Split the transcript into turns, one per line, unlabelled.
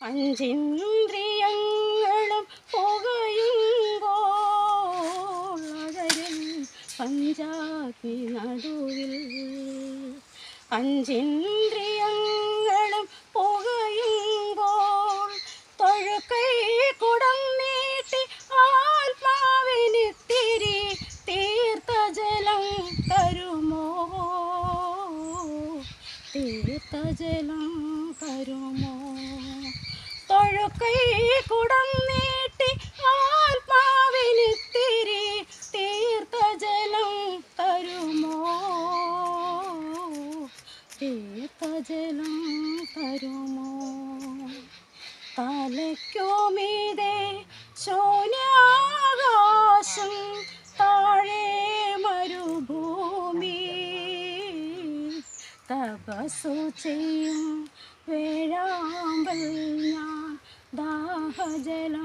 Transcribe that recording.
അഞ്ചിന്ദ്രിയങ്ങളും പുകയുമ്പോൾ പഞ്ചാഗ്നി നടുവിൽ. അഞ്ചിന്ദ്രിയങ്ങളും പുകയുമ്പോൾ തൊഴുക്കൈ കുടം നീട്ടി ആത്മാവിനിത്തിരി തീർത്ഥജലം തരുമോ? തീർത്ഥജലം തരുമോ? തൊഴുകൈ കുടം നീട്ടി ആത്മാവിനിത്തിരി തീർത്ഥജലം തരുമോ? തീർത്ഥജലം തരുമോ? തലയ്ക്കുമീതെ ശൂന്യാകാശം താഴെ മരുഭൂമി. തപസ്സു ചെയ്യും വേഴാമ്പൽ lleno